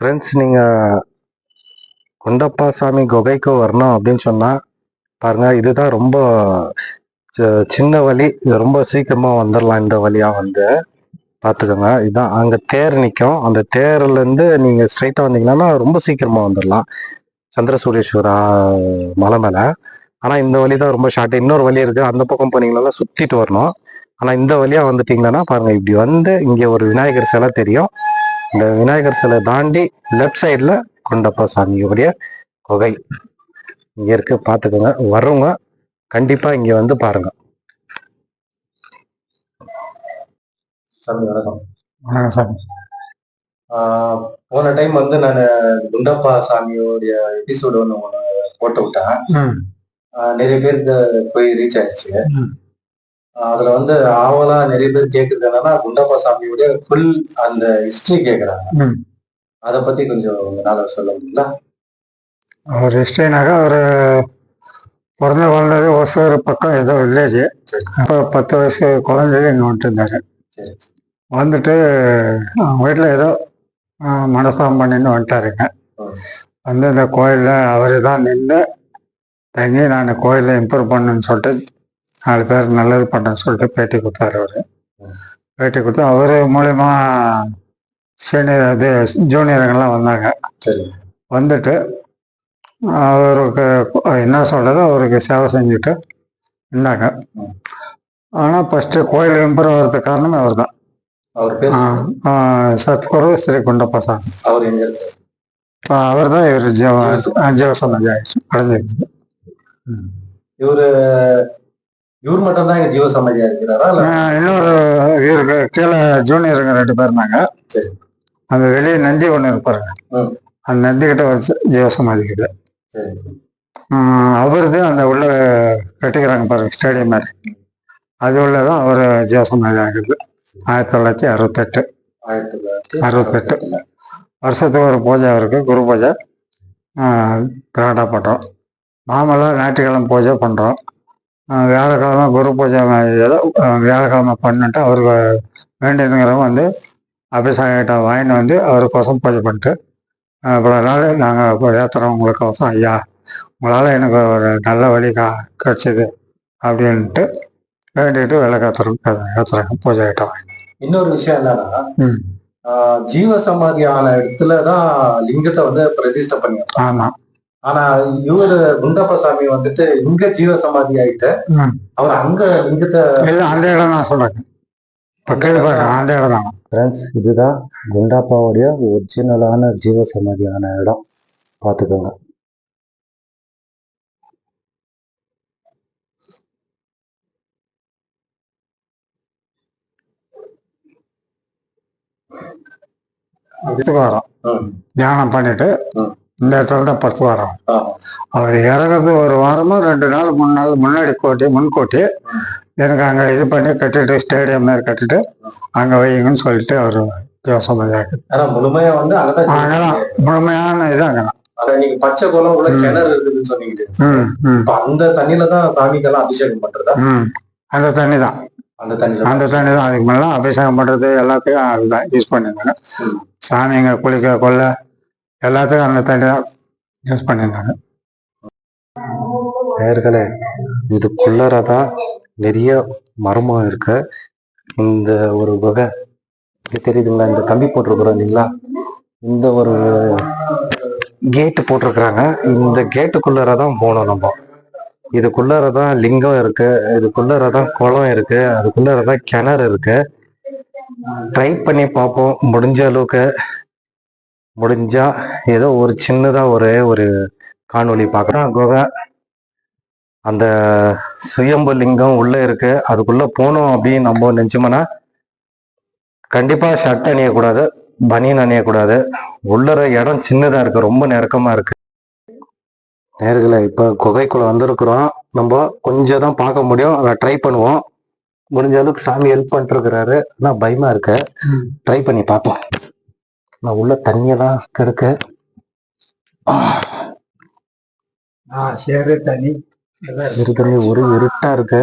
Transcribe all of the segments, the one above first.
Friends நீங்கள் குண்டப்பா சாமி குகைக்கு வரணும் அப்படின்னு சொன்னால் பாருங்கள் இதுதான் ரொம்ப சின்ன வழி. ரொம்ப சீக்கிரமாக வந்துடலாம் இந்த வழியாக வந்து. பார்த்துக்கோங்க இதுதான் அங்கே தேர் நிற்கும் அந்த தேர்லேருந்து நீங்கள் ஸ்ட்ரைட்டாக வந்தீங்கன்னா ரொம்ப சீக்கிரமாக வந்துடலாம் சந்திரசூரேஸ்வரா மலை மேலே. ஆனால் இந்த வழி தான் ரொம்ப ஷார்ட் இன்னொரு வழி இருக்குது அந்த பக்கம் போனீங்கன்னா சுற்றிட்டு வரணும். ஆனால் இந்த வழியாக வந்துட்டிங்கன்னா பாருங்கள் இப்படி வந்து இங்கே ஒரு விநாயகர் சிலை தெரியும். இந்த விநாயகர் சிலை தாண்டி லெஃப்ட் சைடில் குண்டப்பா சாமியுடைய குகை. இங்கே இருக்கு பார்த்துக்கோங்க. வர்றவங்க கண்டிப்பாக இங்கே வந்து பாருங்க. சாமி வணக்கம். சார் ஆஹ் போன டைம் வந்து நான் குண்டப்பா சாமியோடைய எபிசோடு ஒன்று போட்டு விட்டேன். நிறைய பேருக்கு போய் ரீச் ஆயிடுச்சு. அதுல வந்து ஆவலா நிறைய பேர் கேக்குறது என்னன்னா குண்டப்பா சாமியோடைய ஃபுல் அந்த ஹிஸ்டரி கேக்குறாங்க. ம். அதை பத்தி கொஞ்சம் உங்களால சொல்ல முடியுங்களா? அவர் ஹிஸ்ட்ரினாக்கா அவர் பிறந்த வளர்ந்தது ஒசூர் பக்கம் ஏதோ வில்லேஜ் அப்போ பத்து வயசு குழந்தையில இங்கே வந்துட்டு. வந்துட்டு அவங்க வீட்டில் ஏதோ மனஸ்தாபம் பண்ணின்னு வந்துட்டாருங்க. வந்து இந்த கோயிலில் அவர் தான் நின்று தங்கி நான் கோயிலை இம்ப்ரூவ் பண்ணுன்னு சொல்லிட்டு நாலு பேர் நல்லது பண்ணேன்னு சொல்லிட்டு பேட்டி கொடுத்தாரு அவர். பேட்டி கொடுத்து அவர் மூலயமா சீனியர் இது ஜூனியருங்கெல்லாம் வந்தாங்க. சரி. வந்துட்டு அவருக்கு என்ன சொல்றது அவருக்கு சேவை செஞ்சுட்டு இருந்தாங்க. ஆனால் ஃபஸ்ட்டு கோயில் இம்ப்ரூவ் ஆகிறதுக்கு காரணமே அவர் தான் அவர் சத்குரு ஸ்ரீ குண்டப்பா அவர்? அவர் தான் இவர் ஜீவ ஆயிடுச்சு அடைஞ்சிருக்கு இவரு இவர் மட்டும் தான் இங்க ஜீவ சமாதியா இருக்கிறாரா இன்னொரு இவருக்கு கீழே ஜூனியருங்க ரெண்டு பேர் சரி. அந்த வெளியே நந்தி ஒன்று இருப்பாருங்க. அந்த நந்தி கிட்ட வச்சு ஜீவசமாதி கிட்ட. சரி. அவருது அந்த உள்ள கட்டிக்கிறாங்க பாருங்க ஸ்டேடியம் மாதிரி. அது உள்ள தான் அவர் ஜீவசமாதி ஆகுது. ஆயிரத்தி தொள்ளாயிரத்தி அறுபத்தெட்டு. அறுபத்தெட்டு. வருஷத்துக்கு ஒரு பூஜை அவருக்கு குரு பூஜை. கிராண்டாக பண்ணுறோம் மாமல்லாம் ஞாயிற்றுக்கிழமை பூஜை பண்ணுறோம் வியாழக்கிழமை குரு பூஜை ஏதோ வியாழக்கிழமை பண்ணிட்டு அவருக்கு வேண்டியதுங்கிறவங்க வந்து அபிஷேகம் வாங்கிட்டு வந்து அவருக்கோசம் பூஜை பண்ணிட்டு இவ்வளோ நாள் நாங்கள் ஏற்றுறோம் உங்களுக்கோசம் ஐயா உங்களால் எனக்கு ஒரு நல்ல வழி கா கிடைச்சிது அப்படின்ட்டு வேண்டிட்டு விளக்கேற்றுறோம் ஏற்றுறாங்க பூஜை ஐட்டம் இன்னொரு விஷயம் என்னன்னா ஜீவ சமாதி ஆன இடத்துலதான் லிங்கத்தை வந்து பிரதிஷ்டை பண்ணிருக்காங்க ஆமாம் ஆனா இவரு குண்டப்ப சாமி வந்துட்டு இங்க ஜீவ சமாதி ஆயிட்டு அவர் அங்க இல்லை அந்த இடம் தான் பாருங்க அந்த இடம் தான். ஃப்ரெண்ட்ஸ் இதுதான் குண்டாப்பாவுடைய ஒரிஜினலான ஜீவ சமாதியான இடம். பார்த்துக்கோங்க. தியானம் பண்ணிட்டு. இந்த இடத்துல தான் படுத்து வரோம். அவர் இறங்குறது ஒரு வாரமோ ரெண்டு நாள் மூணு நாள் முன்னாடி கோட்டி முன்கூட்டி எனக்கு அங்கே இது பண்ணி கட்டிட்டு ஸ்டேடியம் மாதிரி கட்டிட்டு அங்கே வையுங்கன்னு சொல்லிட்டு அவர் ஆனா முழுமையா வந்து அங்கதான் அங்கதான். முழுமையான இது அங்கே தான். அத நீங்க பச்சை குளம் உள்ள. கிணறு இருக்குதுன்னு சொன்னீங்க. அந்த தண்ணியில தான் சாமிக்கெல்லாம் அபிஷேகம் பண்றதா? அந்த தண்ணி தான். அந்த தண்ணி தான். அதுக்கு மேலே அபிஷேகம் பண்ணுறது எல்லாத்தையும் அதுதான் யூஸ் பண்ணியிருந்தாங்க. ம். சாமிங்க குளிக்க கொள்ள எல்லாத்துக்கும் அந்த தண்ணி தான் யூஸ் பண்ணியிருந்தாங்க. நேர்களே இதுக்குள்ளறதான் நிறைய மரமும் இருக்கு. இந்த ஒரு வகை தெரியுதுங்களா? இந்த கம்பி போட்டிருக்கிறோம் இல்லைங்களா? இந்த ஒரு கேட்டு போட்டிருக்கிறாங்க. இந்த கேட்டுக்குள்ளறதான் போகணும் நம்ம. இதுக்குள்ளறதான் லிங்கம் இருக்கு. இதுக்குள்ளறதான் குளம் இருக்கு. அதுக்குள்ளறதான் கிணறு இருக்கு. ட்ரை பண்ணி பார்ப்போம். முடிஞ்ச அளவுக்கு முடிஞ்சா ஏதோ ஒரு சின்னதா ஒரு ஒரு காணொளி பார்க்குறோம் குகை. அந்த சுயம்பு லிங்கம் உள்ள இருக்கு. அதுக்குள்ள போனோம் அப்படின்னு நம்ம நினைச்சோம்னா கண்டிப்பா ஷர்ட் அணியக்கூடாது பனியன் அணியக்கூடாது. உள்ளற இடம் சின்னதா இருக்கு. ரொம்ப நெருக்கமா இருக்கு. நேர்களை இப்ப குகைக்குள்ள வந்திருக்கிறோம். நம்ம கொஞ்சம் தான் பார்க்க முடியும். அதை ட்ரை பண்ணுவோம். முடிஞ்ச அளவுக்கு சாமி ஹெல்ப் பண்ணிட்டு இருக்கிறாரு. ஆனா பயமா இருக்கு. ட்ரை பண்ணி பார்ப்போம். நான் உள்ள தண்ணியெல்லாம் கிடக்கு. சேரு தண்ணி இருக்கிறது ஒரு இருட்டா இருக்கு.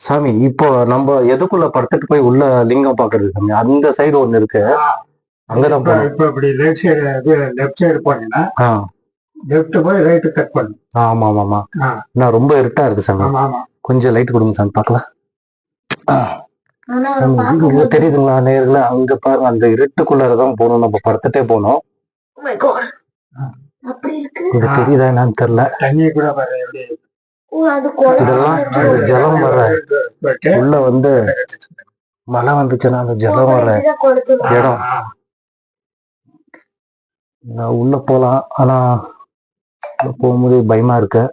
சாமி இப்போ நம்ம எதுக்குள்ள படுத்துட்டு போய் உள்ள லிங்கம் பாக்குறது சாமி? அந்த சைடு ஒண்ணு இருக்கு. அங்கதான் இப்போ இப்படி ரைட் சைடு லெஃப்ட் சைடு போனீங்கன்னா லெஃப்ட் போய் ரைட்டு கட் பண்ணும் ஆ, ஆமா ஆமா ஆமா. நான் ரொம்ப இருட்டா இருக்கு சாமி. கொஞ்சம் லைட் கொடுங்க சாமி பார்க்கலாம். பார்க்கும்போது தெரியுதுங்களா? நேர்ல அங்க பாருங்க அந்த இருட்டுக்குள்ளாரதான் போகணும். நம்ம படுத்துட்டே போனோம் Oh இது. தெரியுதா என்னன்னு தெரியல. கூட இதெல்லாம் ஜலம் வர. உள்ள வந்து மழை வந்துச்சுன்னா அந்த ஜலம் வர. இடம். உள்ள போலாம். ஆனா போகும்போது பயமா இருக்கு.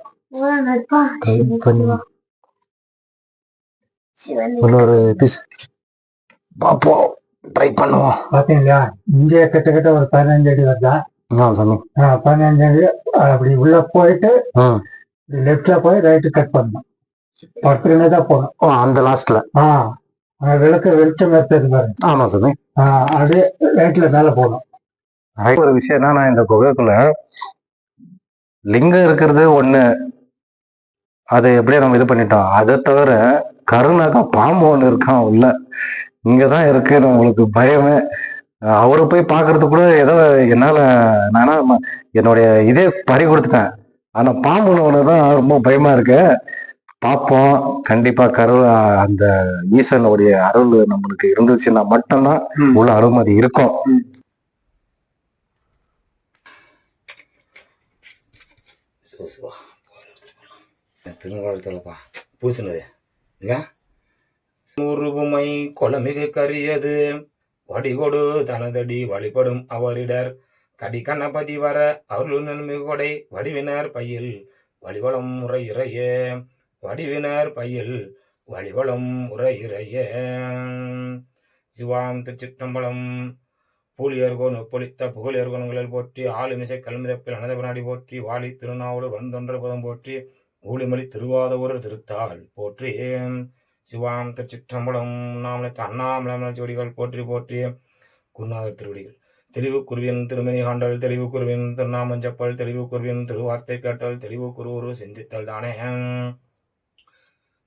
இன்னொரு எபிஸ் பார்ப்போம். ட்ரை பண்ணுவோம். பாத்தீங்களா? இங்கே கிட்டத்தட்ட ஒரு பதினஞ்சு அடி வருதா? சாமி பதினஞ்சு அடி அப்படி உள்ள போயிட்டு ம் லெஃப்ட்ல போய் ரைட்டு கட் பண்ணணும். பத்துலேருந்து தான் போகணும். ஓ, அந்த லாஸ்ட்ல ஆ விளக்கு வெளிச்சம் எடுத்தது பாருங்க. ஆமா சாமி அப்படியே ரைட்ல மேல போகணும். ஒரு விஷயம் என்னன்னா இந்த குகைக்குள்ள லிங்கம் இருக்கிறது ஒண்ணு. அதை எப்படியே நம்ம இது பண்ணிட்டோம். அதை தவிர கருணாக்கா பாம்பு ஒண்ணு இருக்கான் உள்ள. இங்கதான் இருக்கு உங்களுக்கு பயமே. அவரை போய் பாக்குறது கூட ஏதோ என்னால நானா என்னுடைய இதே பறி கொடுத்துட்டேன். ஆனா பாம்பு ஒண்ணுதான் ரொம்ப பயமா இருக்கு. பார்ப்போம். கண்டிப்பா கரு அந்த ஈசனுடைய அருள் நம்மளுக்கு இருந்துச்சுன்னா மட்டும்தான். உள்ள அனுமதி இருக்கும். திருநகரத்துலப்பா பூசினது. உருவுமை கொலமிகு கரியது. வடிகொடு தனதடி வழிபடும் அவரிடர். கடி வர அருளுநன்மிகொடை வடிவினர் பையில் வழிவளம் முறையிறைய வடிவினர் பையில் வழிவளம் முறையிறைய சிவாம் திருச்சிற்றம்பலம். பூலியர்கோன் ஒப்பொழித்த புகழியர்கோணங்களில் போற்றி ஆளுமிசை கல்மிதப்பில் அனதபநாடி போற்றி வாலி திருநாவலூர் வந்தொன்ற புதம் போற்றி ஊழிமொழி திருவாதவூர் திருத்தாள் போற்றி சிவாம் திருச்சிற்றம்பலம் நாமலத்து அண்ணாமலை செடிகள் போற்றி போற்றி. குருநாதர் திருவடிகள். தெளிவு குருவின் திருமணி காண்டல் தெளிவு குருவின் திருநாமஞ்சப்பல் தெளிவு குருவின் திருவார்த்தை கேட்டல் தெளிவு குருவுரு சிந்தித்தல் தானே.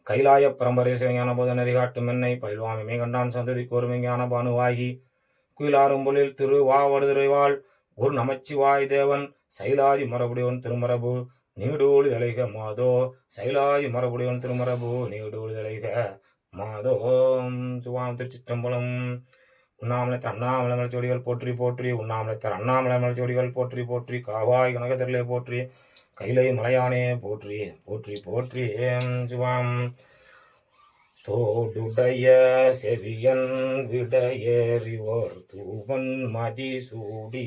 கைலாய பரம்பரை சிவஞான போத நெறிகாட்டும் என்னை பயில்வாமி. மேகண்டான் சந்ததி கோருமைஞான பானுவாகி குயிலாரும்பொழில் திரு வாவடுதிரைவாள் ஒரு நமச்சிவாய் தேவன். சைலாதி மரபுடையவன் திருமரபு. நீடூழி தலைக மாதோ சைலாயி மரபுடையவன் திருமரபு நீடூழி தலைக மாதோ. சிவாம் திருச்சிற்றம்பலம். உண்ணாமலத்தர் அண்ணாமலை மலைச்சோடிகள் போற்றி போற்றி. உண்ணாமலத்தர் அண்ணாமலை மலைச்சோடிகள் போற்றி போற்றி. காவாய் கனகத்திரலே போற்றி. கைலை மலையானே போற்றி போற்றி போற்றி. சிவாம். தோடுடைய செவியன் விடையேறிவோர் தூவன் மதி சூடி.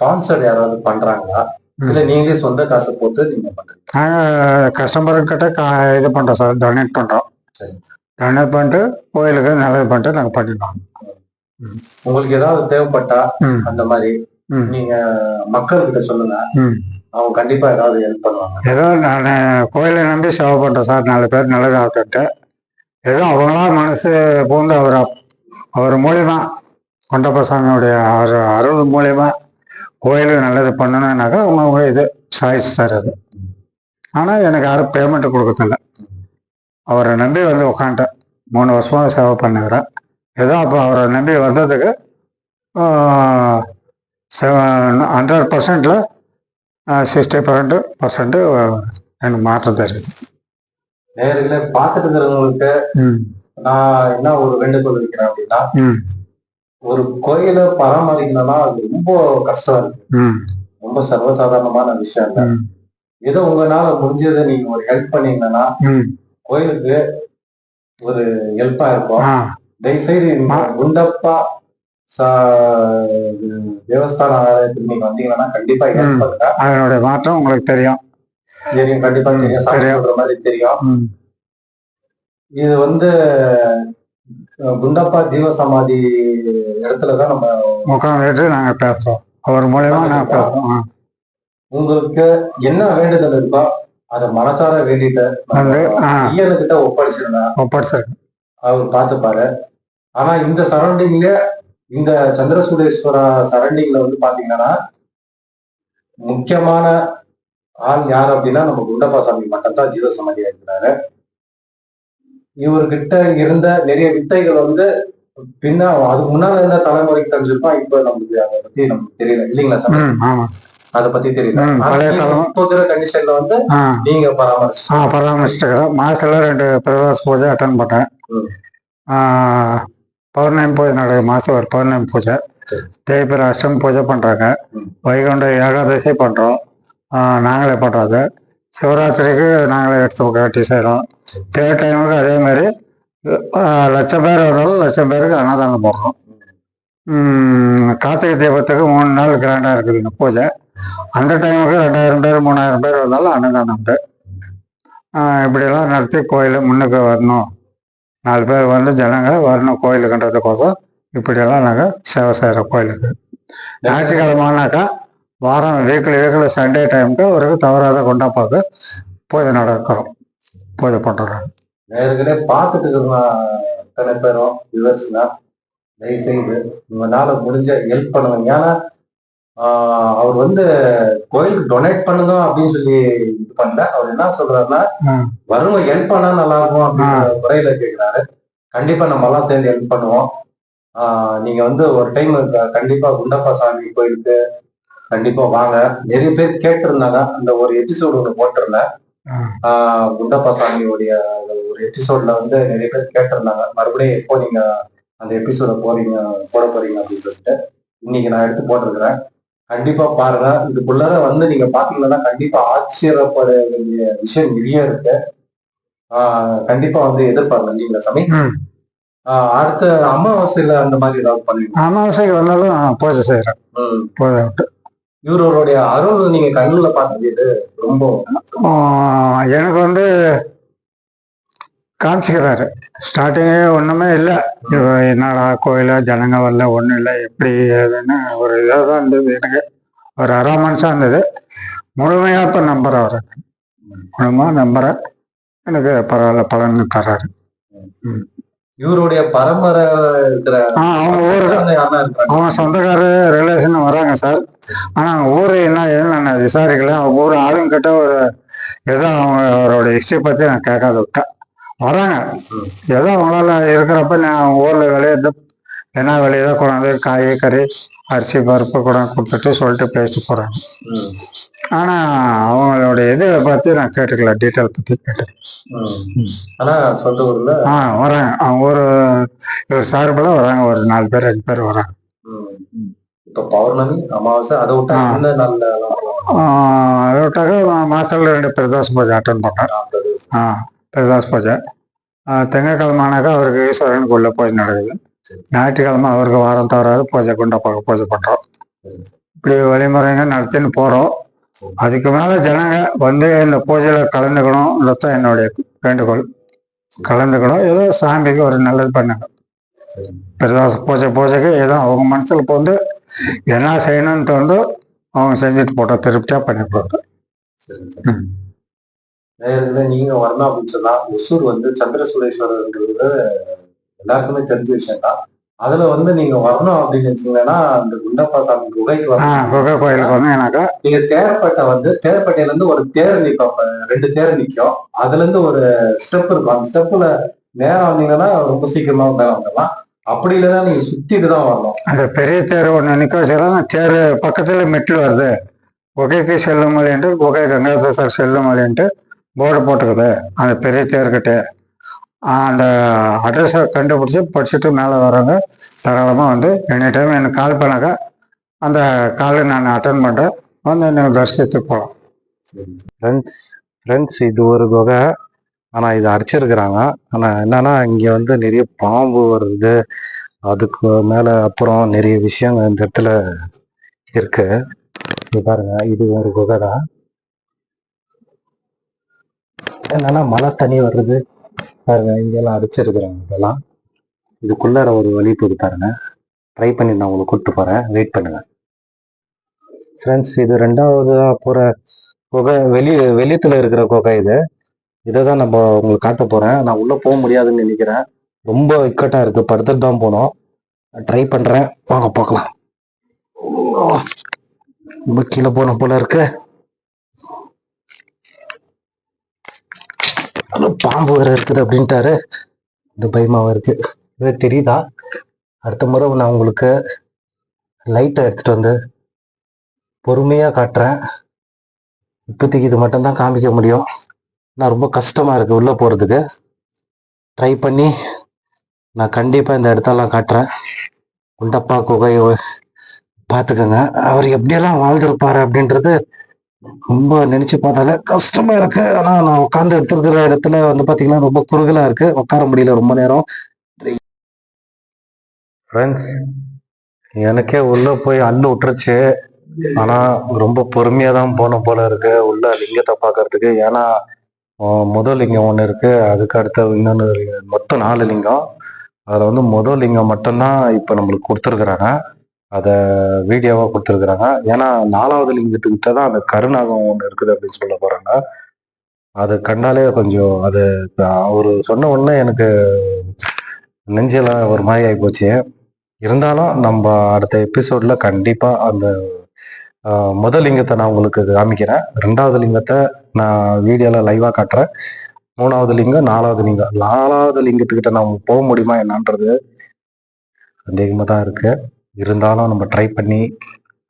ஸ்பான்சர் யாராவது பண்றாங்களா? இல்ல நீங்களே சொந்த காசை போட்டு நீங்க பண்றீங்க. நாங்கள் கஸ்டமர்கிட்ட கா இது பண்ணுறோம் சார் டொனேட் பண்ணுறோம் சரி. டொனேட் பண்ணிட்டு கோயிலுக்கு நல்லது பண்ணிட்டு நாங்கள் பண்ணிடுவோம் உங்களுக்கு ஏதாவது தேவைப்பட்டா அந்த மாதிரி நீங்க மக்கள்கிட்ட சொல்லுங்க. அவங்க கண்டிப்பா ஏதாவது ஹெல்ப் பண்ணுவாங்க. ஏதோ நான் கோயிலை நம்பி சேவை பண்ணுறேன் சார் நாலு பேர் நல்லது ஆகட்டு ஏதோ அவங்களா மனசு பூந்து அவர் அவர் மூலியமா கொண்டப்ப சாமியுடைய அவர் அருள் மூலியமா கோயிலுக்கு நல்லது பண்ணணும்னாக்கா அவங்க இது சாய்ஸ் சார் அது. ஆனால் எனக்கு யாரும் பேமெண்ட் கொடுக்கறதில்ல. அவரை நம்பி வந்து உட்காந்துட்டேன் மூணு வருஷமாக சேவை பண்ணுகிறேன் ஏதோ அப்போ அவரை நம்பி வந்ததுக்கு ஹண்ட்ரட் பர்சன்டில் சிக்ஸ்டி பர்சன்ட் பர்சன்ட் எனக்கு மாற்றம் தெரியுது. நேரில் பார்த்துட்டு இருக்கிறவங்களுக்கு ம். நான் என்ன ஒரு வேண்டுகோள் வைக்கிறேன் அப்படின்னா ம். ஒரு கோயிலை பராமரிக்கணும்னா அது ரொம்ப கஷ்டம் இருக்கு. ரொம்ப சர்வசாதாரணமான விஷயம் இல்லை. ஏதோ உங்களால முடிஞ்சதை நீங்க ஒரு ஹெல்ப் பண்ணீங்கன்னா கோயிலுக்கு ஒரு ஹெல்ப்பா இருக்கும். தயவுசெய்து குண்டப்பா தேவஸ்தான ஆலயத்துக்கு நீங்க வந்தீங்கன்னா கண்டிப்பா ஹெல்ப். பண்ணுங்க. அதனுடைய மாற்றம் உங்களுக்கு தெரியும். தெரியும் கண்டிப்பா தெரியும். சாமி தெரியும். மாதிரி தெரியும். இது வந்து குண்டப்பா ஜீவ சமாதி இடத்துலதான் நம்ம உட்காந்துட்டு நாங்கள் பேசுகிறோம் அவர் மூலயமா நாங்கள் பேசுகிறோம். உங்களுக்கு என்ன வேண்டுதல் இருக்கோ அதை மனசார வேண்டிட்டு ஐயனுக்கிட்ட ஒப்படைச்சிருந்தா ஒப்படைச்சிருக்கு அவர் பார்த்துப்பாரு ஆனா இந்த சரௌண்டிங்ல இந்த சந்திரசூடேஸ்வரா சரௌண்டிங்ல வந்து பாத்தீங்கன்னா முக்கியமான ஆள் யார் அப்படின்னா நம்ம குண்டப்பா சாமி மட்டும் தான் ஜீவ சமாதியா இருக்கிறாரு இவர்கிட்ட இருந்த நிறைய வித்தைகள் வந்து பின்ன அதுக்கு முன்னால இருந்த தலைமுறைக்கு தெரிஞ்சிருக்கோம் இப்ப நமக்கு அதை பத்தி நமக்கு தெரியல. இல்லைங்களா சார்? அதை பத்தி தெரியல. ம், ஆனா பழைய நீங்க காலம். இப்போ இருக்கிற கண்டிஷன்ல வந்து நீங்க பராமரிச்சு ஆ பராமரிச்சுட்டு மாதத்தில் ரெண்டு பிரதோஷ பூஜை அட்டன் பண்ணேன். பௌர்ணமி பூஜை நடக்குது. மாதம் ஒரு பௌர்ணமி பூஜை. தேய்பிர அஷ்டமி பூஜை பண்ணுறாங்க ம். வைகுண்ட ஏகாதசி பண்ணுறோம் நாங்களே பண்ணுறது சிவராத்திரிக்கு நாங்களே எடுத்து கட்டி செய்கிறோம் தேர் டைமுக்கு அதே மாதிரி லட்சம் பேர் வந்தாலும் லட்சம் பேருக்கு அன்னதானம் போடுறோம். கார்த்திகை தீபத்துக்கு மூணு நாள் கிராண்டாக இருக்குது இந்த பூஜை. அந்த டைமுக்கு ரெண்டாயிரம் பேர் மூணாயிரம் பேர் வந்தாலும் அன்னதானம் உண்டு. இப்படியெல்லாம் நடத்தி கோயில் முன்னுக்கு வரணும். நாலு பேர் வந்து ஜனங்க வரணும் கோயிலுக்குன்றதுக்கோசம். இப்படியெல்லாம் நாங்கள் சேவை செய்கிறோம் கோயிலுக்கு. ஞாயிற்றுக்கிழமைனாக்கா வாரம் வீக்லி வீக்லி சண்டே டைமுக்கு ஒரு தவறாத கொண்டாப்பாக்கு பூஜை நடக்கிறோம். பூஜை பண்ணுறோம் நேர்களே பார்த்துட்டு இருக்கிற பேரும் தயவு செய்து உங்களால முடிஞ்ச ஹெல்ப் பண்ணுங்க. ஏன்னா அவர் வந்து கோயிலுக்கு டொனேட் பண்ணுங்க அப்படின்னு சொல்லி இது பண்ணல. அவர் என்ன சொல்றாருன்னா. வருவ ஹெல்ப் பண்ணா நல்லா இருக்கும் அப்படிங்கிற முறையில கேட்கிறாரு கண்டிப்பா நம்ம எல்லாம் சேர்ந்து ஹெல்ப் பண்ணுவோம். நீங்க வந்து ஒரு டைம் கண்டிப்பா குண்டப்பா சாமி கோயிலுக்கு கண்டிப்பா வாங்க. நிறைய பேர் கேட்டிருந்தாங்க. அந்த ஒரு எபிசோடு ஒன்று போட்டிருந்தேன். குண்டப்பா சாமியுடைய ஒரு எபிசோட்ல வந்து நிறைய பேர் கேட்டிருந்தாங்க. மறுபடியும் எப்போ நீங்க அந்த எபிசோட போறீங்க போட போறீங்க அப்படின்னு சொல்லிட்டு இன்னைக்கு நான் எடுத்து போட்டிருக்கிறேன். கண்டிப்பா பாருங்க. இதுக்குள்ளார வந்து நீங்க பாத்தீங்கன்னா கண்டிப்பா ஆச்சரியப்பட வேண்டிய விஷயம் நிறைய இருக்கு. ஆஹ் கண்டிப்பா வந்து எதிர்பாருங்க. நீங்க சாமி. ம். ஆஹ் அடுத்த அமாவாசையில அந்த மாதிரி ஏதாவது பண்ணுவீங்க அமாவாசைக்கு வந்தாலும் பூஜை செய்கிறேன் பூஜை விட்டு. இவரோடைய அருள் நீங்க கண்ணுல பார்த்தது ரொம்ப எனக்கு வந்து காமிச்சுக்கிறாரு. ஸ்டார்டிங்கே ஒன்றுமே இல்லை. என்னடா கோயில ஜனங்க வரல ஒன்றும் இல்லை எப்படி ஏதுன்னு ஒரு இதாக தான் இருந்தது எனக்கு. ஒரு அரை மனுஷாக இருந்தது. முழுமையாக இப்போ நம்புறேன் அவரை. முழுமையாக நம்புறேன். எனக்கு பரவாயில்ல பலன் தர்றாரு இவருடைய பரம்பரை இருக்கிற அவங்க சொந்தக்காரரு ரிலேஷன் வராங்க சார். அவங்க ஊர் என்ன ஏதுன்னு நான் விசாரிக்கல. அவங்க ஊர் ஆளுங்கிட்ட ஒரு ஏதோ அவங்க அவரோட ஹிஸ்ட்ரி பற்றி நான் கேட்காத விட்டேன். வராங்க. ஏதோ அவங்களால இருக்கிறப்ப நான் அவங்க ஊரில் விளையாட்டு என்ன விளையுதோ கொண்டாந்து காய் கறி அரிசி பருப்பு கொண்டாந்து கொடுத்துட்டு சொல்லிட்டு பேசிட்டு போகிறாங்க ஆனால் அவங்களோட இதை பற்றி நான் கேட்டுக்கல டீட்டெயில் பற்றி கேட்டு ம். ஆனா சொந்த ஊர்ல? ஆ வராங்க அவங்க ஊர் இவர் சார்பில் வராங்க ஒரு நாலு பேர் அஞ்சு பேர் வராங்க. இப்ப பௌர்ணமி அமாவாசை அதை விட்டா நல்ல அதை விட்டாக்க மா- மாசத்துல ரெண்டு பிரதோஷ பூஜை அட்டன் பண்ணேன் ஆ பிரதோஷ பூஜை. ஆனாக்கா அவருக்கு ஈஸ்வரனுக்கு உள்ள பூஜை நடக்குது. ஞாயிற்றுக்கிழமை அவருக்கு வாரம் தவறாது பூஜை கொண்ட பார்க்க பூஜை பண்றோம். இப்படி வழிமுறைங்க நடத்தின்னு போறோம். அதுக்கு மேல ஜனங்க வந்து இந்த பூஜையில கலந்துக்கணும். தான் என்னுடைய வேண்டுகோள். கலந்துக்கணும். ஏதோ சாமிக்கு ஒரு நல்லது பண்ணுங்க. பிரதோஷ பூஜை பூஜைக்கு ஏதோ அவங்க மனசுல இப்போ வந்து என்ன செய்யணும்னு தோணுதோ அவங்க செஞ்சுட்டு போட்டோம். திருப்தியா பண்ணி போட்டோம். ம். நீங்க வரணும் அப்படின்னு சொன்னா ஒசூர் வந்து சந்திரசூடேஸ்வரர்ன்றது எல்லாருக்குமே தெரிஞ்ச விஷயம் தான் அதுல வந்து நீங்க வரணும் அப்படின்னு வச்சீங்கன்னா அந்த குண்டப்பா சாமி குகைக்கு வரணும். குகை கோயிலுக்கு வந்து எனக்கா. நீங்க தேர்ப்பட்டை வந்து தேர்ப்பட்டையில இருந்து ஒரு தேர் அப்ப ரெண்டு தேர் நிக்கும். அதுல இருந்து ஒரு ஸ்டெப் இருக்கும். அந்த ஸ்டெப்ல நேரம் வந்தீங்கன்னா ரொம்ப சீக்கிரமா மேல வந்துடலாம். அப்படி இல்லைன்னா நீங்க சுத்திட்டு தான் வரணும். அந்த பெரிய தேர் ஒன்று நிற்க வச்சுக்கிறாங்க தேர் பக்கத்துல மெட்டில் வருது. குகைக்கு செல்லும் மலைன்ட்டு குகை கங்காதேசர் செல்லும் மலைன்ட்டு போர்டு போட்டுக்குது. அந்த பெரிய தேர்கிட்ட. அந்த அட்ரஸை கண்டுபிடிச்சி படிச்சுட்டு மேலே வர்றவங்க தாராளமாக வந்து எனி டைம் எனக்கு கால் பண்ணாக்கா அந்த காலை நான் அட்டன் பண்ணுறேன் வந்து என்னை தரிசித்து போகலாம் ஃப்ரெண்ட்ஸ் ஃப்ரெண்ட்ஸ் இது ஒரு குகை ஆனால் இது அடிச்சிருக்கிறாங்க. ஆனால் என்னென்னா இங்கே வந்து நிறைய பாம்பு வருது. அதுக்கு மேலே அப்புறம் நிறைய விஷயங்கள் இந்த இடத்துல இருக்கு. இது பாருங்க இது ஒரு குகை தான் என்னன்னா மழை தண்ணி வருது. பாருங்க இங்கெல்லாம் அடிச்சிருக்கிறாங்க இதெல்லாம். இதுக்குள்ளார ஒரு வழி போது பாருங்க. ட்ரை பண்ணி நான் உங்களை கூப்பிட்டு போறேன். வெயிட் பண்ணுங்க. ஃப்ரெண்ட்ஸ் இது ரெண்டாவது போற குகை வெளி வெளியத்துல இருக்கிற குகை இது. இதை தான் நம்ம உங்களுக்கு காட்ட போறேன். நான் உள்ள போக முடியாதுன்னு நினைக்கிறேன். ரொம்ப இக்கட்டா இருக்கு. படுத்துட்டு தான் போனோம். ட்ரை பண்றேன். வாங்க பார்க்கலாம். ரொம்ப கீழே போன போல இருக்கு. ஆனால் பாம்பு வேற இருக்குது அப்படின்ட்டாரு. இந்த பயமாவும் இருக்கு. இது தெரியுதா? அடுத்த முறை நான் உங்களுக்கு லைட்டை எடுத்துகிட்டு வந்து பொறுமையாக காட்டுறேன். இப்போதைக்கு இது மட்டும்தான் காமிக்க முடியும். நான் ரொம்ப கஷ்டமாக இருக்குது உள்ளே போகிறதுக்கு ட்ரை பண்ணி நான் கண்டிப்பாக இந்த இடத்தெல்லாம் காட்டுறேன். குண்டப்பா குகை பார்த்துக்கோங்க அவர் எப்படியெல்லாம் வாழ்ந்துருப்பார் அப்படின்றது ரொம்ப நினைச்சு பார்த்தாலே கஷ்டமா இருக்கு. ஆனா நான் உட்கார்ந்து எடுத்துருக்கிற இடத்துல வந்து பாத்தீங்கன்னா ரொம்ப குறுகலா இருக்கு. உட்கார முடியல ரொம்ப நேரம். ஃப்ரெண்ட்ஸ் எனக்கே உள்ள போய் அள்ளு விட்டுருச்சு. ஆனா ரொம்ப பொறுமையா தான் போன போல இருக்கு. உள்ள லிங்கத்தை பார்க்கறதுக்கு. ஏன்னா முதல் லிங்கம் ஒன்று இருக்கு. அதுக்கு அடுத்த இன்னொன்று மொத்தம் நாலு லிங்கம். அதுல வந்து முதல் லிங்கம் மட்டும்தான் இப்போ நம்மளுக்கு கொடுத்துருக்குறாங்க. அதை வீடியோவாக கொடுத்துருக்குறாங்க. ஏன்னா நாலாவது லிங்கத்துக்கிட்ட தான் அந்த கருநாகம் ஒன்று இருக்குது அப்படின்னு சொல்ல போகிறாங்க அது கண்டாலே கொஞ்சம் அது அவர் சொன்ன உடனே எனக்கு நெஞ்செல்லாம் ஒரு மாதிரி ஆகி போச்சு இருந்தாலும் நம்ம அடுத்த எபிசோடில் கண்டிப்பாக அந்த முதல் லிங்கத்தை நான் உங்களுக்கு காமிக்கிறேன். ரெண்டாவது லிங்கத்தை நான் வீடியோவில் லைவாக காட்டுறேன். மூணாவது லிங்கம் நாலாவது லிங்கம். நாலாவது லிங்கத்துக்கிட்ட நம்ம போக முடியுமா என்னன்றது சந்தேகமாக தான் இருக்குது இருந்தாலும் நம்ம ட்ரை பண்ணி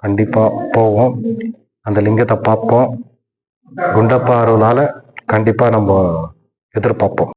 கண்டிப்பா போவோம். அந்த லிங்கத்தை பார்ப்போம். குண்டப்பா அருளால கண்டிப்பா நம்ம எதிர்பார்ப்போம்.